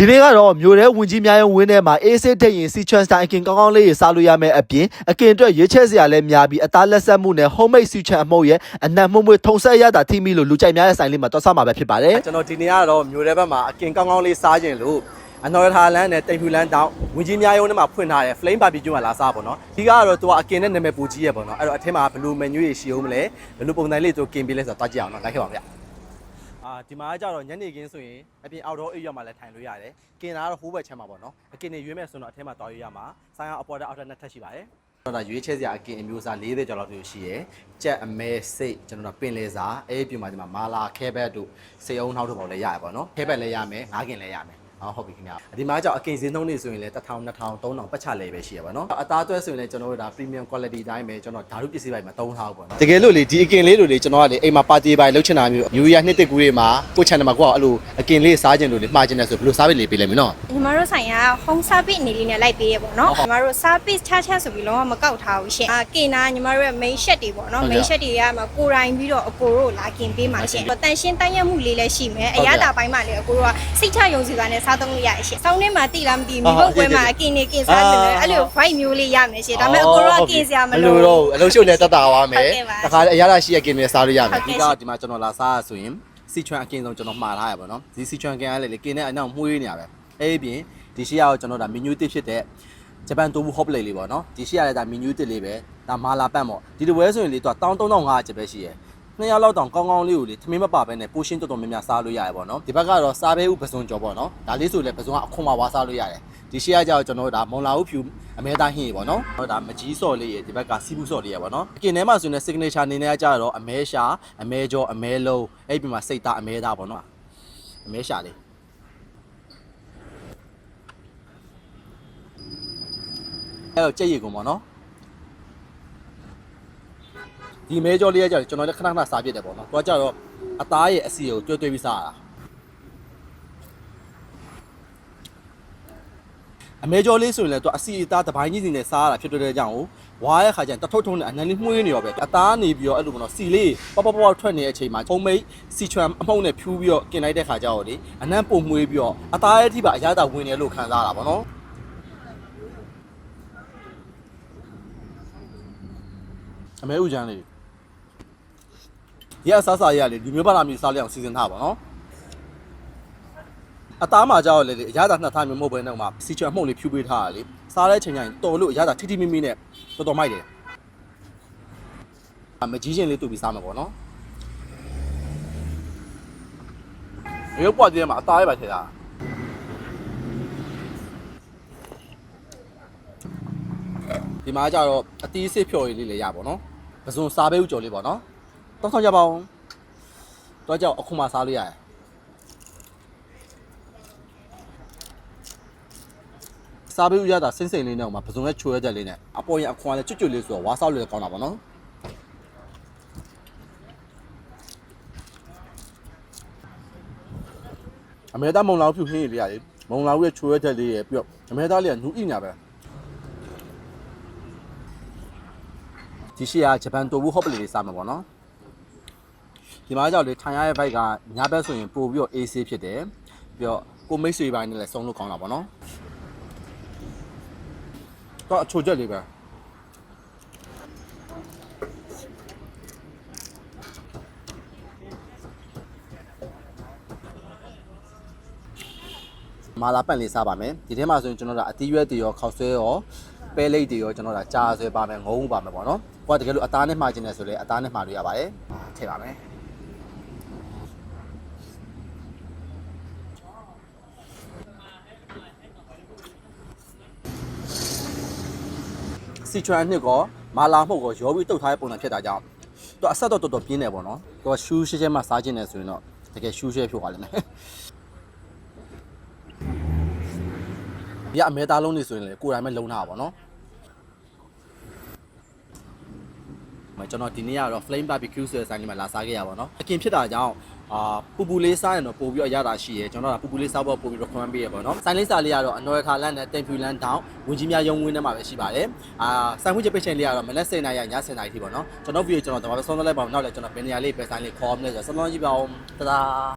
ဒီနေ့ကတော့မြို့ထဲဝင်ကြီးများရုံဝင်းထဲမှာအေးစစ်တဲ့ရင်စီချွန်စတိုင်အကင်ကောင်းကောင်းလေးတွေစားလို့ရမယ်အပြင်အကင်အတွက်ရွေးချယ်စရာလည်းများပြီးအသားလက်ဆက်မှုနဲ့ homemade စီချွန်အမှုတ်ရဲ့အနံ့မှုန့်မွေးထုံဆက်ရတာထိမိလို့လူကြိုက်များတဲ့ဆိုင်လေးမှာတွားဆမှာပဲဖြစ်ပါတယ်ကျွန်တော်ဒီနေ့ကတော့မြို့ထဲဘက်မှာအကင်ကောင်းကောင်းလေးစားခြင်းလို့အနော်ရထားလန်းနဲ့တိမ်ဖြူလန်းတောင်းဝင်ကြီးများရုံးထဲမှာဖွင့်ထားတဲ့ flame barbecue မှာလာစားပေါ့နော်ဒီကတော့သူကအကင်နဲ့နာမည်ပူကြီးရဲ့ပေါ့နော်အဲ့တော့အထက်မှာဘယ်လို menu တွေရှိအောင်မလဲဘယ်လိုပုံစံလေးသူကင်ပေးလဲဆိုတော့တွားကြည့်အောင်နော်လိုက်ခဲ့ပါဦးဗျအာ ဒီမှာကျတော့ညနေခင်းဆိုရင်အပြင် outdoor area မှာလည်းထိုင်လို့ရတယ်ကင်တာကတော့ဟိုးဘက်ချမ်းမှာပေါ့နော်အကင်တွေရွေးမဲ့ဆိုတော့အထက်မှာတွားရရမှာဆိုင်အောင်အပေါ်တက်အောက်တက်နှစ်ထပ်ရှိပါတယ်ကျွန်တော်ဒါရွေးချယ်စရာအကင်အမျိုးအစား၄၀ကျော်လောက်မျိုးရှိရယ်ကြက်အမဲစိတ်ကျွန်တော်တို့ပင်လေစာအဲ့ဒီပြမှာဒီမှာမာလာခဲဘက်တို့စေအောင်နှောက်တို့ပေါ့လည်းရရပါတော့ခဲဘက်လည်းရမယ်ငါးကင်လည်းရမယ် အော်ဟုတ်ပြီခင်ဗျာဒီမှာကြောင့်အကင်စင်းသုံးနေဆိုရင်လည်း1000 2000 3000ပတ်ချလဲပဲရှိရပါတော့အသားသွဲဆိုရင်လည်းကျွန်တော်တို့ဒါ premium quality တိုင်းပဲကျွန်တော်ဓာတ်ပစ္စည်းပိုင်းမှာသုံးထားဘူးပေါ့နော်တကယ်လို့လေဒီအကင်လေးတို့လေကျွန်တော်ကလေအိမ်မှာပါတီပိုင်းလှုပ်ချင်တာမျိုး New Year နှစ်တစ်ကူးတွေမှာကို channel မှာကိုကအဲ့လိုအကင်လေးစားခြင်းလို့လေမှားခြင်းနဲ့ဆိုဘယ်လိုစားပေးလေးပေးလိုက်မနော်ညီမတို့ဆိုင်က home service အနေလေးနဲ့လိုက်ပေးရပေါ့နော်ဟုတ်ညီမတို့ service ချာချာဆိုပြီးလုံးဝမကောက်ထားဘူးရှင်အာကင်နာညီမတို့ရဲ့ main shed တွေပေါ့နော်ဟုတ်ကဲ့ main shed တွေကမှာကိုယ်တိုင်ပြီးတော့အကိုတို့လာကင်ပေးမှာရှင်တန်ရှင်းတန်းရမှုလေးလည်းရှိမယ်ဟုတ်အကဲ့ရသာပိုင်းမှာလည်းအကိုတို့ကစိတ်ချယုံကြည်စွာနဲ့စားသုံးလို့ရရရှင်စောင်းထဲမှာတိလားမသိဟုတ်ဘူးဟုတ်မိဘပွဲမှာဟုတ်အကင်နေကင်စားတယ်လေအာအဲ့လို vibe မျိုးလေးရမယ်ရှင်ဒါပေမဲ့အကိုတို့ကကင်စရာမလိုဘူးတော့အလုံးရှုပ်နဲ့တက်တာသွားမယ်ဟုတ်ကဲ့ပါတခါလေအရသာရှိရကင်တွေစားလို့ရမယ်ဟုတ်ဒီကဲ့ကဒီမှာကျွန်တော်လာစားရဆိုရင်စီချွန်အကင်ဆုံးကျွန်တော်မှားထားရပါတော့ဒီစီချွန်ကင်ကလည်းလေကင်နဲ့အနောက်မှုေးနေရပဲအဲ့ဒီပြင်ဒီရှိရတော့ကျွန်တော်ဒါမီနူးတစ်ဖြစ်တဲ့ဂျပန်တိုဘူးဟော့ပလေလေးပေါ့နော်ဒီရှိရတဲ့ဒါမီနူးတစ်လေးပဲဒါမာလာပန့်ပေါ့ဒီတပွဲဆိုရင်လေသူက13500ကျပ်ပဲရှိရယ် နှစ်ယောက်လောက်တောင်ကောင်းကောင်းလေးကိုလေသမင်းမပါဘဲနဲ့ပိုရှင်းတော်တော်များများစားလို့ရတယ်ပေါ့နော်ဒီဘက်ကတော့စားပဲဥပစုံကြော်ပေါ့နော်ဒါလေးဆိုလေပစုံကအခွန်မှာဝါစားလို့ရတယ်ဒီရှိရကြတော့ကျွန်တော်တို့ဒါမွန်လာဥဖြူအမဲသားဟင်းရေပေါ့နော်ဟောဒါမကြီးစော်လေးရေဒီဘက်ကစီးပူးစော်လေးရေပေါ့နော်အကင်ထဲမှာဆိုရင် signature အနေနဲ့ကြတော့အမဲရှာအမဲကြောအမဲလုံးအဲ့ဒီမှာစိတ်သားအမဲသားပေါ့နော်အမဲရှာလေးအဲ့တော့ကြက်ရည်ကုန်ပေါ့နော် ဒီမဲကြောလေးရကြတယ်ကျွန်တော်လည်းခဏခဏစားပြစ်တယ်ပေါ့နော်သူကကြတော့အသားရဲ့အစီကိုတွဲတွဲပြီးစားရတာအမဲကြောလေးဆိုရင်လည်းသူအစီအသားတစ်ပိုင်းကြီးစီနဲ့စားရတာဖြစ်တဲ့ကြောင့်ဝါရဲ့ခါကျရင်တထုပ်ထုံးနဲ့အနံလေးမှုေးနေရောပဲအသားနေပြီးတော့အဲ့လိုပေါ့နော်စီလေးပေါပေါပေါထွက်နေတဲ့အချိန်မှာဖုံမိတ်စီချွမ်အမှုန့်နဲ့ဖြူးပြီးတော့กินလိုက်တဲ့ခါကျတော့လေအနံပုံမွေးပြီးတော့အသားရဲ့အထိပါအရသာဝင်နေလို့ခံစားရတာပေါ့နော်အမဲဥချမ်းလေး ဒီအစားစားရလေလူမျိုးပါလာမျိုးစားလိုက်အောင်စီစဉ်ထားပါတော့အသားမှာကြောက်လေလေအရသာနှစ်ထားမျိုးမဟုတ်ဘဲနဲ့ဥမာစီချွန်အမှုန့်လေးဖြူပေးထားတာလေစားတဲ့ချိန်ကျရင်တော်လို့အရသာထိထိမိမိနဲ့တော်တော်မိုက်တယ်အမကြီးချင်းလေးတူပြီးစားမှာပေါ့နော်ရုပ်ပွားသေးတယ်မှာအသားရပါထည့်တာဒီမှာကျတော့အတီးစစ်ဖြော်ရည်လေးလည်းရပါတော့ပဇွန်စားပဲဥကြော်လေးပေါ့နော် တောက်ဆောင်ကြပါဦးတော့ကြောက်အခုမှစားလို့ရတယ်စားပေးဥရတာစင်းစိန်လေးနဲ့ဟိုမှာပစုံနဲ့ချိုရတဲ့လေးနဲ့အပေါ်ရင်အခွန်လေးကျွတ်ကျွတ်လေးဆိုတော့ဝါဆောက်လေးကောင်းတာပေါ့နော်အမေသားမုံလာဖြူဟင်းရလေးရတယ်မုံလာရဲ့ချိုရတဲ့လေးရပြီးတော့အမေသားလေးကနူးဣညာပဲဒီရှိကဂျပန်တိုဘူးဟော့ပလီလေးစားမှာပေါ့နော် ဒီမှာကြောက်လေထိုင်ရရဲ့ဘိုက်ကညာဘက်ဆိုရင်ပို့ပြီးတော့ AC ဖြစ်တယ်ပြီးတော့ကိုမိတ်ဆွေပိုင်းနဲ့လည်းစုံလို့ကောင်းတာပေါ့နော်တော့အချိုချက်လေးပဲမာလာပန့်လေးစားပါမယ်ဒီထဲမှာဆိုရင်ကျွန်တော်တို့အသီးရွက်တွေရောခောက်ဆွဲရောပဲလိတ်တွေရောကျွန်တော်တို့ကြားဆွဲပါမယ်ငုံပါမယ်ပေါ့နော်ကိုကတကယ်လို့အသားနဲ့မှာကျင်တယ်ဆိုလေအသားနဲ့မှာလို့ရပါတယ်ထည့်ပါမယ် စီချွမ်နှစ်ကောမာလာမှုတ်ကောရောပြီးတုတ်ထားတဲ့ပုံစံဖြစ်တာကြောင့်သူအဆက်တော့တော်တော်ပြင်းတယ်ပေါ့နော်သူကရှူးရှဲရှဲမှစားကျင်တယ်ဆိုရင်တော့တကယ်ရှူးရှဲဖြစ်သွားလိမ့်မယ်ဒီကအမဲသားလုံးနေဆိုရင်လေကိုယ်တိုင်ပဲလုံထားတာပေါ့နော် ကျွန်တော်ဒီနေ့ကတော့ flame barbecue ဆိုတဲ့ဆိုင်လေးမှာလာစားခဲ့ရပါတော့။အကင်ဖြစ်တာကြောင့်အာပူပူလေးစားရင်တော့ပို့ပြီးတော့အရသာရှိရဲကျွန်တော်ကပူပူလေးစားဖို့ပို့ပြီး recommend ပေးရပါတော့။ဆိုင်လေးစားလေးကတော့အနော်ရခါလန့်နဲ့တင်ဖြူလန်းတောင်းဝင်ကြီးများရုံဝင်းထဲမှာပဲရှိပါတယ်။အာဆိုင်မှုချက်ပိတ်ချိန်လေးကတော့မနက်7:00နာရီည7:00နာရီထိပေါ့နော်။ကျွန်တော်ဗီဒီယိုကျွန်တော်တမန်ဆုံးလိုက်ပါအောင်နောက်လည်းကျွန်တော်ဘယ်နေရာလေးပဲဆိုင်လေးခေါ်မလဲဆိုတော့စလုံးကြည့်ပါဦး။တဒါ